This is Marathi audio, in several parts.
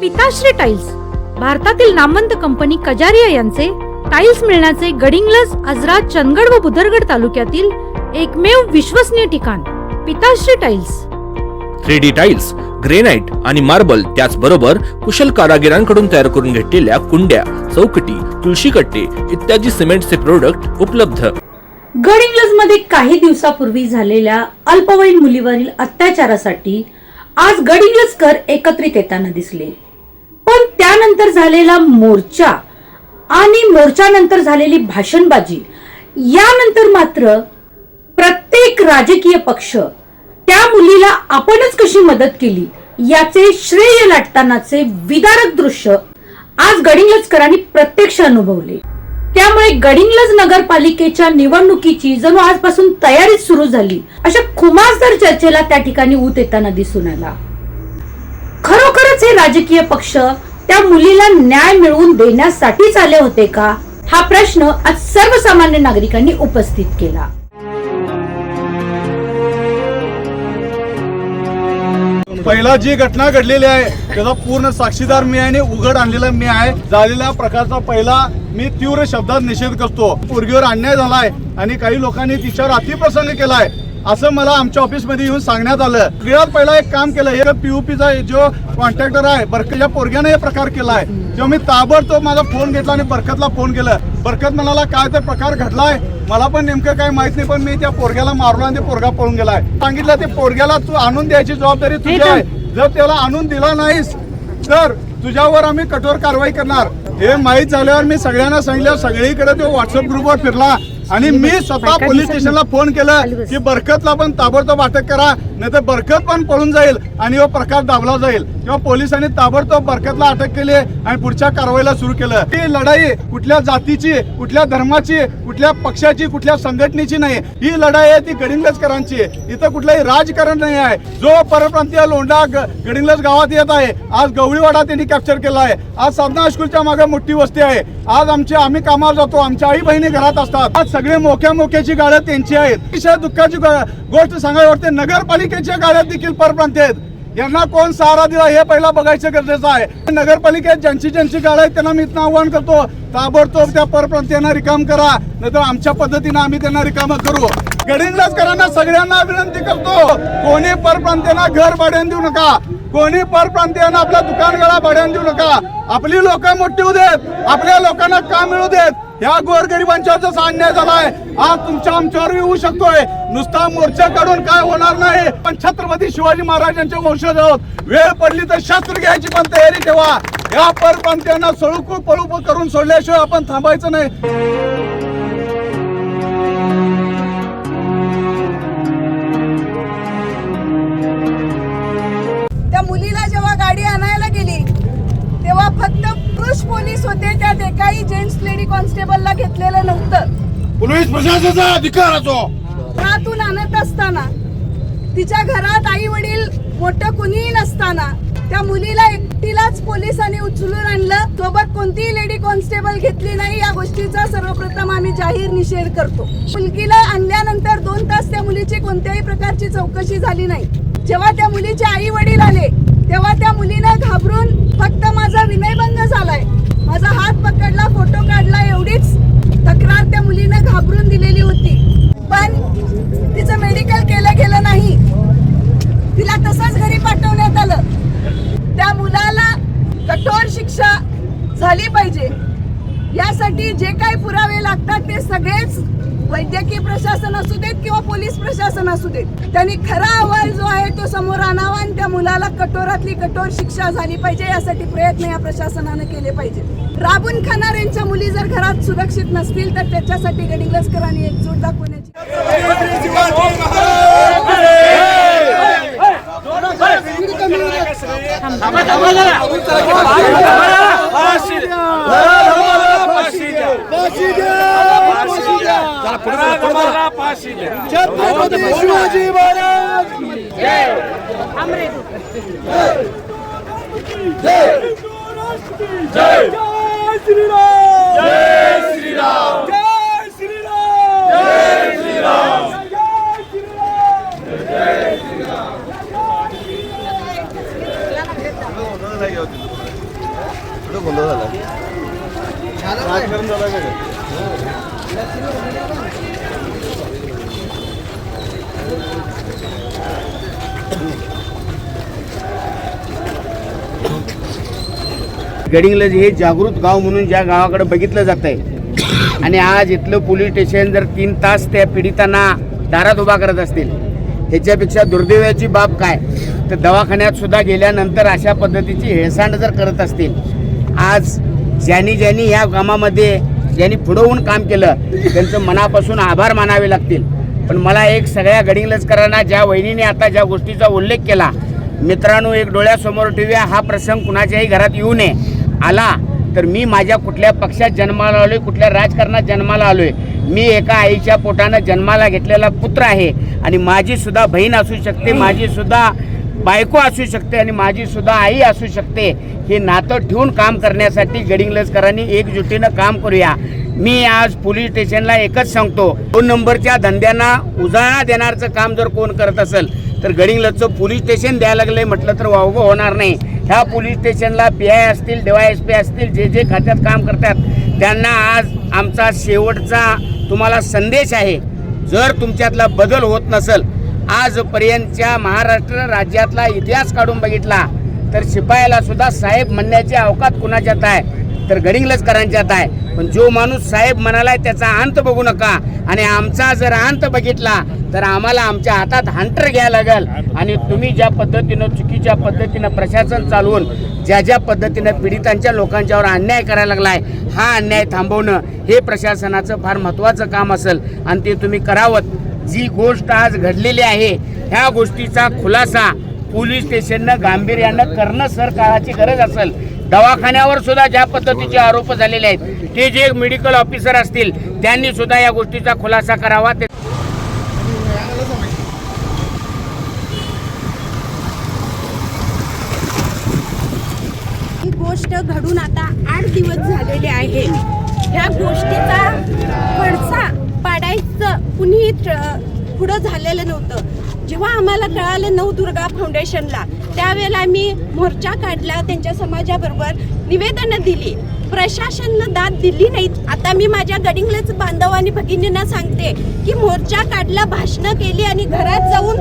पिताश्री टाइल्स भारतातील नामवंत कंपनी कजारिया यांचे टाइल्स मिळण्याचे गडिंग्लज आजरा चंदगड व बुदरगड तालुक्यातील एकमेव विश्वसनीय ठिकाण Pitashri tiles three D tiles granite आणि मार्बल त्याचबरोबर कुशल कारागिरांकडून तयार करून घेतलेल्या कुंड्या चौकटी तुळशी कट्टे इत्यादी सिमेंटचे प्रोडक्ट उपलब्ध. गडिंग्लजमध्ये काही दिवसापूर्वी झालेल्या अल्पवयीन मुलीवरील अत्याचारासाठी आज गडिंग्लजकर एकत्रित येताना दिसले. त्यानंतर झालेला मोर्चा आणि मोर्चानंतर झालेली भाषणबाजी यानंतर मात्र प्रत्येक राजकीय पक्ष त्या मुलीला आपणच कशी मदत केली याचे श्रेय लाटतानाचे विदारक दृश्य आज गडिंगलजकरांनी प्रत्यक्ष अनुभवले. त्यामुळे गडिंगलज नगरपालिकेच्या निवडणुकीची जणू आजपासून तयारीच सुरू झाली अशा खुमासदार चर्चेला त्या ठिकाणी ऊत येताना दिसून आला. खरोखरच हे राजकीय पक्ष त्या मुलीला न्याय मिळवून देण्यासाठीच आले होते का? हा प्रश्न आज सर्वसामान्य नागरिकांनी उपस्थित केला. पहिला जी घटना घडलेली आहे त्याचा पूर्ण साक्षीदार मी आहे उघड आणलेला मी आहे. झालेल्या प्रकारचा पहिला मी तीव्र शब्दात निषेध करतो. पोरगीवर अन्याय झालाय आणि काही लोकांनी तिच्यावर अतिप्रसंग केलाय. असं मला आमच्या ऑफिसमध्ये येऊन सांगण्यात आलं. सगळ्यात पहिला एक काम केलं हे पीयूपीचा जो कॉन्ट्रॅक्टर आहे बरकतच्या पोरग्याने हे प्रकार केलाय तेव्हा मी ताबडतोब माझा फोन घेतला आणि बरकतला फोन केला. बरकत म्हणाला काय तर प्रकार घडलाय? मला पण नेमकं काय माहीत नाही पण मी त्या पोरग्याला मारलो आणि ते पोरगा पळून गेलाय सांगितलं ते पोरग्याला तू आणून द्यायची जबाबदारी तुझी आहे. जर त्याला आणून दिला नाहीस तर तुझ्यावर आम्ही कठोर कारवाई करणार. हे माहीत झाल्यावर मी सगळ्यांना सांगितलं सगळीकडे तो व्हॉट्सअप ग्रुपवर फिरला. आणि मी स्वतः पोलीस स्टेशनला फोन केलं की बरकतला पण ताबडतोब अटक करा नाही तर बरकत पण पळून जाईल आणि हा प्रकार दाबला जाईल. तेव्हा पोलिसांनी ताबडतोब बरकतला अटक केली आणि पुढच्या कारवाईला सुरू केलं. ही लढाई कुठल्या जातीची कुठल्या धर्माची कुठल्या पक्षाची कुठल्या संघटनेची नाही. ही लढाई आहे ती गडिंग्लजकरांची आहे. इथं कुठलंही राजकारण नाही आहे. जो परप्रांतीय लोंढा गडिंग्लज गावात येत आहे आज गवळीवाडा त्यांनी कॅप्चर केला आहे. आज साधना हायस्कूलच्या मागे मोठी वस्ती आहे. आज आमचे आम्ही कामावर जातो. आमच्या आई बहिणी घरात असतात. आज सगळे मोक्या मोक्याची गाड्या त्यांची आहेत. अतिशय दुःखाची गोष्ट सांगायला वाटते नगरपालिकेच्या गाड्या देखील परप्रांतीय आहेत. यांना कोण सहारा दिला हे पहिला बघायचं गरजेचं आहे. नगरपालिकेत ज्यांची ज्यांची गाड्या आहेत त्यांना मी इथं आव्हान करतो ताबडतोब त्या परप्रांतीयांना रिकाम करा. नाहीतर आमच्या पद्धतीनं आम्ही त्यांना रिकाम करू. गडिंग्लजकरांना सगळ्यांना विनंती करतो कोणी परप्रांतीयांना घर भाड्यान देऊ नका. कोणी परप्रांतीयांना आपल्या दुकानगाळा भाड्यान देऊ नका. आपली लोक मोठी होऊ देत आपल्या लोकांना काम मिळू देत. ह्या गोरगरिबांच्याच जसा अन्याय झालाय. आज तुमच्या आमच्यावर येऊ शकतोय. नुसता मोर्चा काढून काय होणार नाही. पण छत्रपती शिवाजी महाराजांचे वंशज आहोत. वेळ पडली तर शस्त्र घ्यायची पण तयारी ठेवा. या परप्रांतीयांना सळूक पळूप करून सोडल्याशिवाय आपण थांबायचं नाही. त्या मुलीला जेव्हा गाडी आणायला गेली तेव्हा फक्त पुरुष पोलीस होते त्यात एकाही जेंट्स लेडी कॉन्स्टेबलला घेतलेलं नव्हतं. पोलीस प्रशासनाचा अधिकार असो. घरातून आणत असताना तिच्या घरात आई वडील मोठं कुणीही नसताना त्या मुलीला एकटीलाच पोलिसांनी उचलून आणलं. सोबत कोणतीही लेडी कॉन्स्टेबल घेतली नाही या गोष्टीचा सर्वप्रथम आम्ही जाहीर निषेध करतो. मुलगीला आणल्यानंतर दोन तास त्या मुलीची कोणत्याही प्रकारची चौकशी झाली नाही. जेव्हा त्या मुलीचे आई वडील आले तेव्हा त्या मुलीनं घाबरून फक्त माझा विनयभंग झालाय माझा हात पकडला फोटो काढला एवढीच तक्रार त्या मुलीनं घाबरून दिलेली होती पण तिचं मेडिकल केलं गेलं नाही तिला तसंच घरी पाठवण्यात आलं त्या मुलाला कठोर शिक्षा झाली पाहिजे यासाठी जे काही पुरावे लागतात ते सगळेच वैद्यकीय प्रशासन असू देत किंवा पोलीस प्रशासन असू देत त्यांनी खरा अहवाल जो आहे तो समोर आणावा आणि त्या मुलाला कठोरातली कठोर शिक्षा झाली पाहिजे यासाठी प्रयत्न या प्रशासनानं केले पाहिजे राबून खाणाऱ्यांच्या मुली जर घरात सुरक्षित नसतील तर त्याच्यासाठी गडिंग्लजकरांनी एकजूट दाखवण्याची छत्रपती शिवाजी महाराज कुठं गोंधळ झाला राजकारण झालं का काय? गडिंग्लज हे जागृत गाव म्हणून ज्या गावाकडे बघितलं जात आहे आणि आज इथलं पोलीस स्टेशन जर तीन तास त्या पीडितांना दारात उभा करत असतील ह्याच्यापेक्षा दुर्दैवाची बाब काय? तर दवाखान्यात सुद्धा गेल्यानंतर अशा पद्धतीची हेळसांड जर करत असतील आज ज्यांनी ज्यांनी ह्या कामामध्ये ज्यांनी पुढं होऊन काम केलं त्यांचं मनापासून आभार मानावे लागतील. पण मला एक सगळ्या गडिंग्लजकरांना ज्या वहिनीने आता ज्या गोष्टीचा उल्लेख केला मित्रांनो एक डोळ्यासमोर ठेवूया हा प्रसंग कुणाच्याही घरात येऊ नये. आला तर मी माझ्या कुठल्या पक्षात जन्माला आलोय कुठल्या राजकारणात जन्माला आलोय. मी एका आईच्या पोटानं जन्माला घेतलेला पुत्र आहे आणि माझी सुद्धा बहीण असू शकते माझी सुद्धा बायको असू शकते आणि माझी सुद्धा आई असू शकते. हे नातं ठेवून काम करण्यासाठी गडिंग्लजकरांनी एकजुटीनं काम करूया. मी आज पोलीस स्टेशनला एकच सांगतो दोन नंबरच्या धंद्यांना उजाळा देणारचं काम जर कोण करत असेल तर गडिंग्लजचं पोलीस स्टेशन द्यायला लागलंय. म्हटलं तर वावगं होणार नाही. ह्या पोलीस स्टेशनला पी आय असतील डीवाय एस पी असतील जे जे खात्यात काम करतात त्यांना आज आमचा शेवटचा तुम्हाला संदेश आहे. जर तुमच्यातला बदल होत नसेल आजपर्यंतच्या महाराष्ट्र राज्यातला इतिहास काढून बघितला तर शिपायाला सुद्धा साहेब म्हणण्याची अवकात कुणाच्यात आहे? तर गडिंग्लजकरांच्यात आहे. पण जो माणूस साहेब म्हणालाय त्याचा अंत बघू नका. आणि आमचा जर अंत बघितला तर आम्हाला आमच्या हातात हंटर घ्यायला लागेल. आणि तुम्ही ज्या पद्धतीनं चुकीच्या पद्धतीनं प्रशासन चालवून ज्या ज्या पद्धतीनं पीडितांच्या लोकांच्यावर अन्याय करायला लागलाय हा अन्याय थांबवणं हे प्रशासनाचं फार महत्त्वाचं काम असेल. आणि ते तुम्ही करावं जी गोष्ट आज घडलेली आहे ह्या गोष्टीचा खुलासा पोलीस स्टेशननं गांभीर्यानं करणं सर काळाची गरज असेल. दवाखान्यावर सुद्धा ज्या पद्धतीचे आरोप झालेले आहेत ते जे मेडिकल ऑफिसर असतील त्यांनी सुद्धा या गोष्टीचा खुलासा करावा. ते ही गोष्ट घडून आता आठ दिवस झालेले आहे. ह्या गोष्टीचा पडसा पाडायचं कुणीही ट्र- पुढं झालेलं नव्हतं. जेव्हा आम्हाला कळालं नवदुर्गा फाउंडेशनला त्यावेळेला मी मोर्चा काढला त्यांच्या समाजाबरोबर निवेदनं दिली. प्रशासननं दाद दिली नाहीत. आता मी माझ्या गडिंगलेच बांधव आणि भगिनींना सांगते की मोर्चा काढला भाषणं केली आणि घरात जाऊन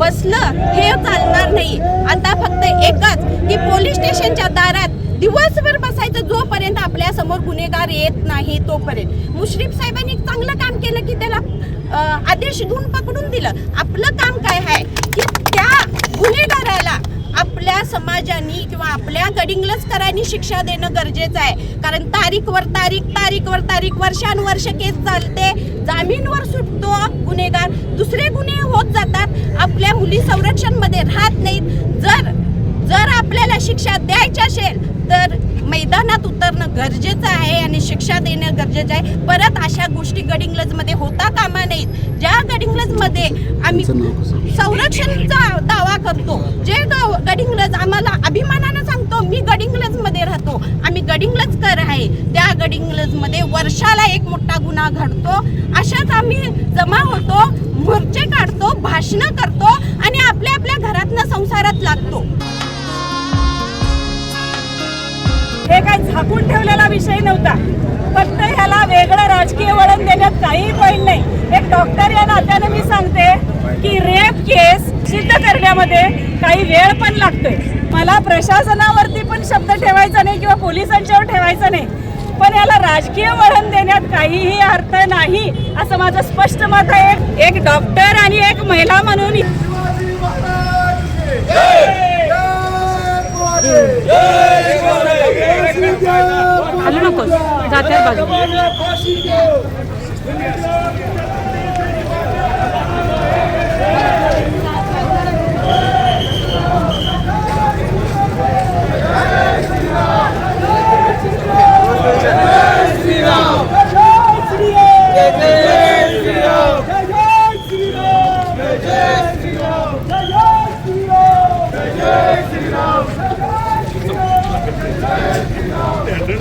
बसलं हे चालणार नाही. आता फक्त एकच की पोलीस स्टेशनच्या दारात दिवसभर बसायचं जोपर्यंत आपल्यासमोर गुन्हेगार येत नाही तोपर्यंत. मुश्रीफ साहेबांनी एक चांगलं काम केलं की त्याला आदेश देऊन पकडून दिलं. आपलं काम काय आहे? की गुन्हेगाराला आपल्या समाजाने किंवा आपल्या गडिंगलजकरांनी शिक्षा देणं गरजेचं आहे. कारण तारीखवर तारीख तारीखवर तारीख वर्षानुवर्ष केस चालते जामीनवर सुटतो गुन्हेगार. दुसरे गुन्हे होत जातात आपल्या मुली संरक्षणमध्ये राहत नाहीत. जर जर आपल्याला शिक्षा द्यायची असेल गरजेचं आहे आणि शिक्षा देणं गरजेचं आहे. परत अशा गोष्टी गडिंग्लजमध्ये होता कामा नाहीत ज्या गडिंग्लजमध्ये आम्ही संरक्षणचा दावा करतो. जे गाव गडिंग्लज आम्हाला अभिमानानं सांगतो मी गडिंग्लजमध्ये राहतो. आम्ही गडिंग्लजकर आहे. त्या गडिंग्लजमध्ये वर्षाला एक मोठा गुन्हा घडतो. अशाच आम्ही जमा होतो मोर्चे काढतो भाषणं करतो आणि आपल्या आपल्या घरातनं संसारात लागतो. हे काय झाकून ठेवलेला विषय नव्हता. फक्त ह्याला वेगळं राजकीय वळण देण्यात काही पॉईंट नाही. एक डॉक्टर या नात्याने मी सांगते की रेप केस सिद्ध करण्यामध्ये काही वेळ पण लागतोय. मला प्रशासनावरती पण शब्द ठेवायचा नाही किंवा पोलिसांच्यावर ठेवायचा नाही. पण याला राजकीय वळण देण्यात काहीही अर्थ नाही असं माझं स्पष्ट मत आहे. एक डॉक्टर आणि एक महिला म्हणून हलू नकोस. जात्यात बाजू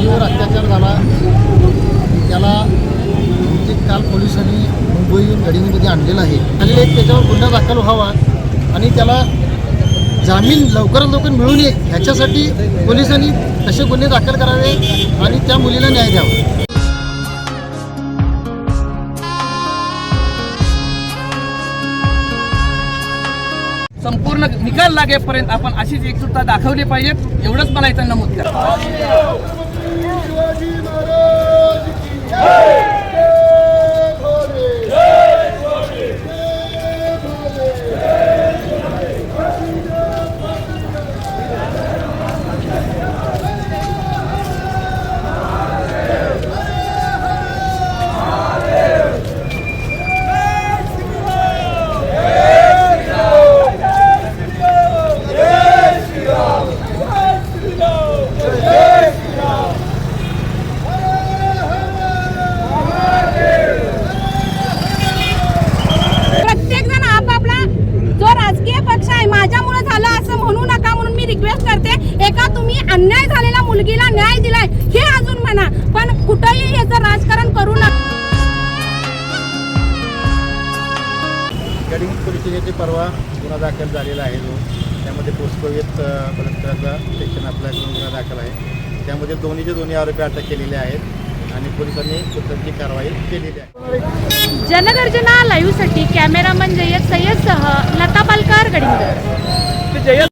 मुलीवर अत्याचार झाला. त्याला म्हणजे काल पोलिसांनी मुंबईहून गडिंगमध्ये आणलेलं आहे. आणि एक त्याच्यावर गुन्हा दाखल व्हावा आणि त्याला जामीन लवकरात लवकर मिळू नये ह्याच्यासाठी पोलिसांनी तसे गुन्हे दाखल करावे आणि त्या मुलीला न्याय द्यावा. संपूर्ण निकाल लागेपर्यंत आपण अशीच एकजुटता दाखवली पाहिजे एवढंच मला इथं नमूद करा. प्रत्येक गडिंग स्टेशनचे परवा गुन्हा दाखल झालेला आहे जो. त्यामध्ये पोस्टकोवित बलात्काराचा सेक्शन आपल्याकडून गुन्हा दाखल आहे. त्यामध्ये दोन्हीचे दोन्ही आरोपी अटक केलेले आहेत आणि पोलिसांनी पुस्तकाची कारवाई केलेली आहे. जनगर्जना लाईव्हसाठी कॅमेरामन जय्यद सय्यदसह लता पालकर गडिंगर